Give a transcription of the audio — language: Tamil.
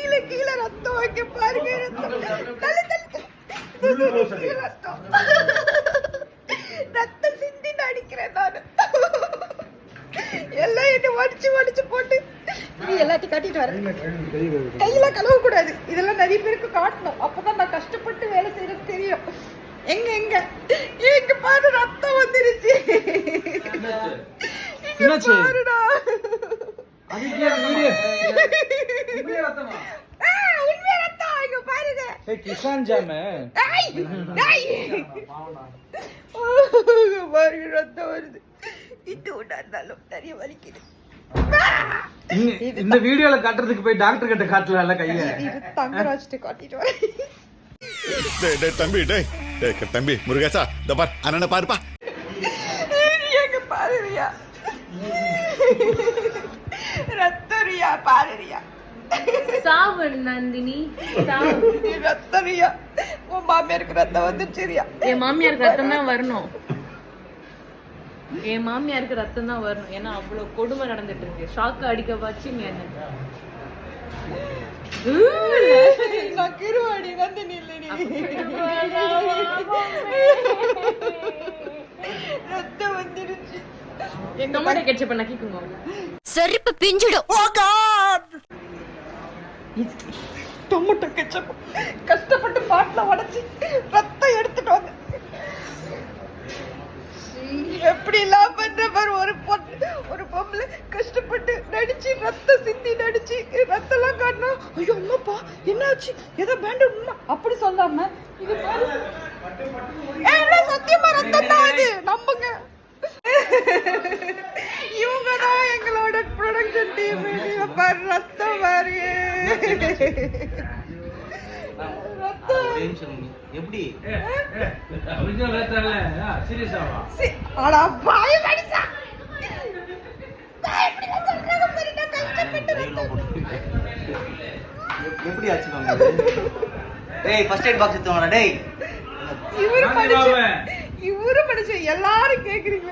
கீழே கீழே ரத்தம் வைக்க பாருங்க ரத்தம். தள்ளி தள்ளி ரத்தம். ரத்தம் சிந்தி நடிக்கிறேன் நான். எல்லாம் என்ன வடிச்சு வடிச்சு போட்டு நீ எல்லாத்தையும் கட்டிட்டு வர கையில கழுவ கூடாது இதெல்லாம் நிறைய பேருக்கு காட்டணும். அப்பதான் நான் கஷ்டப்பட்டு வேலை செய்யறது தெரியும். எங்க எங்க? எங்க பாரு ரத்தம் வந்துருச்சு. பாருடா. ரத்தமா? இங்க பாருங்க. ஏய் கிசான் ஜாம. ஐய். இங்க பாருங்க ரத்தம் வருது. நிறைய வலிக்குது. இந்த வீடியோல காட்டுறதுக்கு போய் டாக்டர் கிட்ட காட்டல கைய. தங்கராஜ்ட்டு காட்டிட்டு தம்பி டேய். தம்பி முருகேசா இந்த பார் அண்ணனை பாருப்பா. எங்க பாருறியா? ரத்தரியா பாருறியா? சாவு நந்தினி சாவு. ரத்தரியா உன் மாமியாருக்கு ரத்தம் வந்துருச்சுரியா என் மாமியாருக்கு ரத்தம் தான் வரணும். என் மாமியாருக்கு ரத்தம் தான் வரணும். ஏன்னா அவ்வளவு கொடுமை நடந்துட்டு இருக்கு. ஷாக்கு அடிக்க வச்சு நீ என்ன? நான் கிருவாடி வந்து நில்லடி ரத்தம் வந்துருச்சு. எங்க டொமேட்டோ கெட்சப் பண்ண கேக்குங்க செருப்பு பிஞ்சிடும். டொமேட்டோ கெச்சப் கஷ்டப்பட்டு பாட்டில் உடச்சி ரத்தம் எடுத்துட்டு வந்து. எப்படி எல்லாம் பண்ற பாரு ஒரு பொண்ணு ஒரு பொம்பளை கஷ்டப்பட்டு நடிச்சு ரத்தம் சிந்தி நடிச்சு ரத்தம்லாம் காட்டினா ஐயோ அம்மாப்பா என்னாச்சு? ஏதோ பேண்ட் உண்மை. அப்படி சொல்லாம இது பாரு. சத்தியமா ரத்தம் தான் அது நம்புங்க. இவங்க தான் எங்களோட ப்ரொடக்ஷன் டீம் பாரு ரத்தம் பாரு எப்படி? ஆச்சு டேய் ஃபர்ஸ்ட் எய்ட் பாக்ஸ் எடுத்து டேய். இவரு பாவேன். இவரு மனுஷன் எல்லாரும் கேக்குறீங்க.